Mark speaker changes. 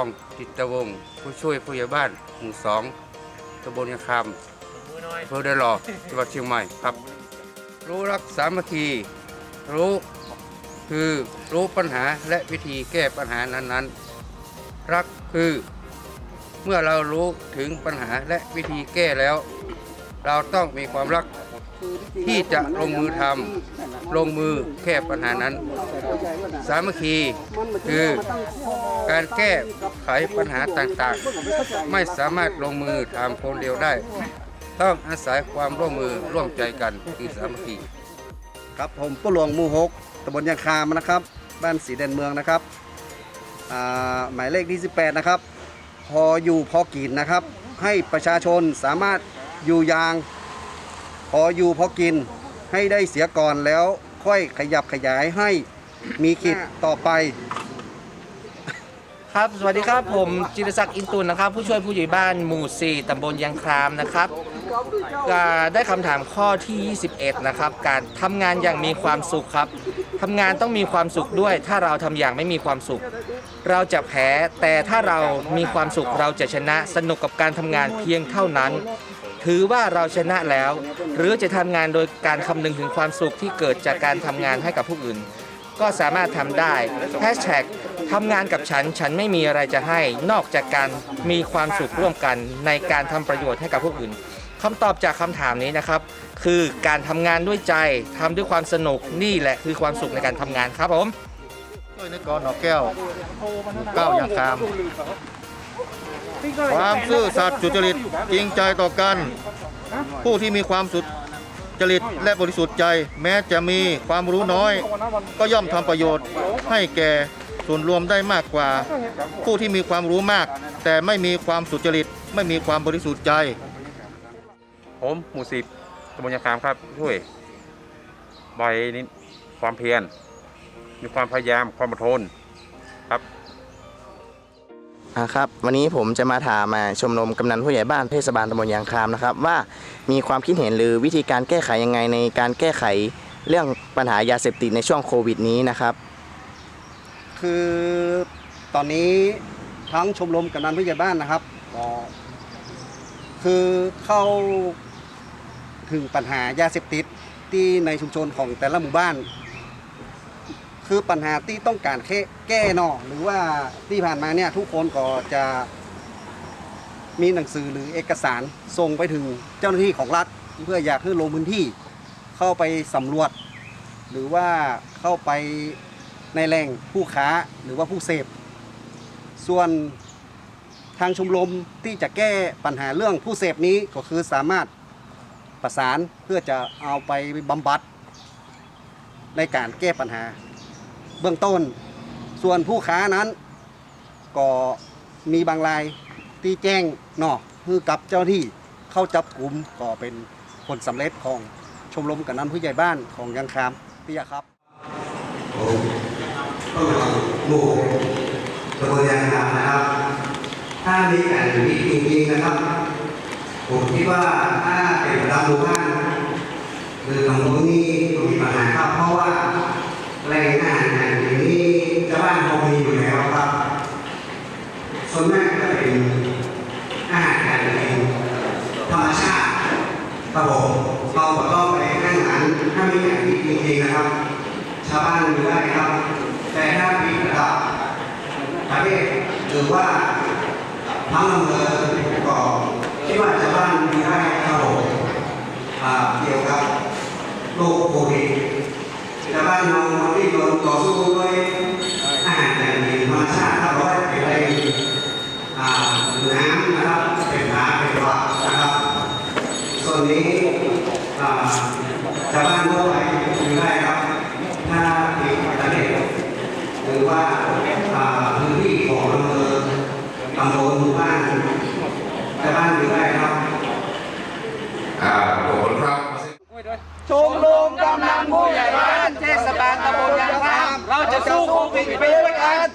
Speaker 1: องจิตวงศ์ผู้ช่วยผู้ใหญ่บ้านหมู่สองตำบลยางคำอำเภอเดนหลอจังหวัดเชียงใหม่ครับ รู้รักสามัคคี รู้คือรู้ปัญหาและวิธีแก้ปัญหานั้นๆ รักคือเมื่อเรารู้ถึงปัญหาและวิธีแก้แล้ว เราต้องมีความรัก ที่จะลงมือทำลงมือแก้ปัญหานั้น สามัคคีคือการแก้ไขปัญหาต่างๆ ไม่สามารถลงมือทำคนเดียวได้ ต้องอาศัยความร่วมมือร่วมใจกันคือสามัคคี
Speaker 2: ครับผมผู้หลวงมูหกตำบลยางคามนะครับ บ้านสีแดนเมืองนะครับหมายเลขที่18นะครับ พออยู่พอกินนะครับ ให้ประชาชนสามารถอยู่อยาง พออยู่พอกินให้ได้เสียก่อนแล้วค่อยขยับขยายให้มีขีดต่อไป
Speaker 3: ครับ สวัสดีครับ ผมจิรศักดิ์อินตุนนะครับ ผู้ช่วยผู้ใหญ่บ้านหมู่ 4ตำบลยางครามนะครับก็ได้คำถามข้อที่ 21 นะครับ การทำงานอย่างมีความสุขครับทำงานต้องมีความสุขด้วย ถ้าเราทำอย่างไม่มีความสุข เราจะแพ้แต่ถ้าเรามีความสุขเราจะชนะสนุกกับการทำงานเพียงเท่านั้น ถือว่าเราชนะแล้ว หรือจะทำงานโดยการคำนึงถึงความสุขที่เกิดจากการทำงานให้กับผู้อื่น ก็สามารถทำได้แฮชแท็กทำงานกับฉัน ฉันไม่มีอะไรจะให้ นอกจากการมีความสุขร่วมกันในการทำประโยชน์ให้กับผู้อื่นคำตอบจากคำถามนี้นะครับ คือการทำงานด้วยใจทำด้วยความสนุกนี่แหละคือความสุขในการทำงานครับผม
Speaker 4: ช่วยนึกกรหนอกแก้วหมู่เก้ายางคาม ความซื่อสัตย์จุจริตจริงใจต่อกัน ผู้ที่มีความสุจริตและบริสุทธิ์ใจ แม้จะมีความรู้น้อย ก็ย่อมทำประโยชน์ให้แก่ส่วนรวมได้มากกว่า ผู้ที่มีความรู้มาก แต่ไม่มีความสุจริต ไม่มีความบริสุทธิ์ใจ
Speaker 5: ผมหมู่สิบตำบลยางคามครับช่วยใบนี้ความเพียรมีความพยายามความอดทนครับ
Speaker 6: อ่า ครับวันนี้ผมจะมาถามมาชมรมกำนันผู้ใหญ่บ้านเทศบาลตำบลยางคามนะครับ ว่ามีความคิดเห็นหรือวิธีการแก้ไขยังไงในการแก้ไขเรื่องปัญหายาเสพติดในช่วงโควิดนี้นะครับ
Speaker 2: คือตอนนี้ทั้งชมรมกำนันผู้ใหญ่บ้านนะครับก็คือเข้าถึงปัญหายาเสพติดที่ในชุมชนของแต่ละหมู่บ้าน คือปัญหาที่ต้องการแค่แก้เนอะหรือว่าที่ผ่านมาเนี่ยทุกคนก็จะมีหนังสือหรือเอกสารส่งไปถึงเจ้าหน้าที่ของรัฐ เพื่ออยากให้ลงพื้นที่เข้าไปสำรวจ หรือว่าเข้าไปในแหล่งผู้ค้าหรือว่าผู้เสพ ส่วนทางชมรมที่จะแก้ปัญหาเรื่องผู้เสพนี้ก็คือสามารถประสานเพื่อจะเอาไปบำบัดในการแก้ปัญหา เบื้องต้น ส่วนผู้ค้านั้น ก็มีบางรายที่แจ้งเนอกคือกับเจ้าที่เข้าจับกลุ่มก็เป็นผลสำเร็จของชมรมกับนันผู้ใหญ่บ้านของยังคามเตียครับ
Speaker 7: ก็หมู่ตำบลยางคำนะครับ ถ้ามีการอยู่ที่จริงๆนะครับ ผมคิดว่าถ้าเป็นระดับหมู่บ้านคือตำบลนี้ต้องมีปัญหาครับเพราะว่า แรงงานอย่างนี้ชาวบ้านเขามีอยู่แล้วครับ ส่วนมากจะเป็นอาหารการกินธรรมชาติครับผมเราก็ต้องไปนั่งหันถ้ามีอย่างนี้จริงๆนะครับ ชาวบ้านอยู่ได้ครับ แต่ถ้ามีระดับประเทศหรือว่าทั้งอำเภอก็คิดว่าชาวบ้านอยู่ได้ครับผมอ่าเกี่ยวกับโรคโควิด บ้านเราที่โดนต่อสู้ด้วยอาหารอย่างดีธรรมชาติครับร้อยเป็นอะไรอ่าน้ำนะครับเป็นน้ำเป็นหวัดนะครับส่วนนี้อ่าชาวบ้านทั่วไปอยู่ได้ครับ ถ้ามีประเทศหรือว่าอ่าพื้นที่ของอำเภอตำบลหมู่บ้านชาวบ้านอยู่ได้ครับ
Speaker 3: ชมรมกำนันผู้ใหญ่บ้านานเทศบาลตำบลยางรามเราจะสู้โควิดไปด้วยกัน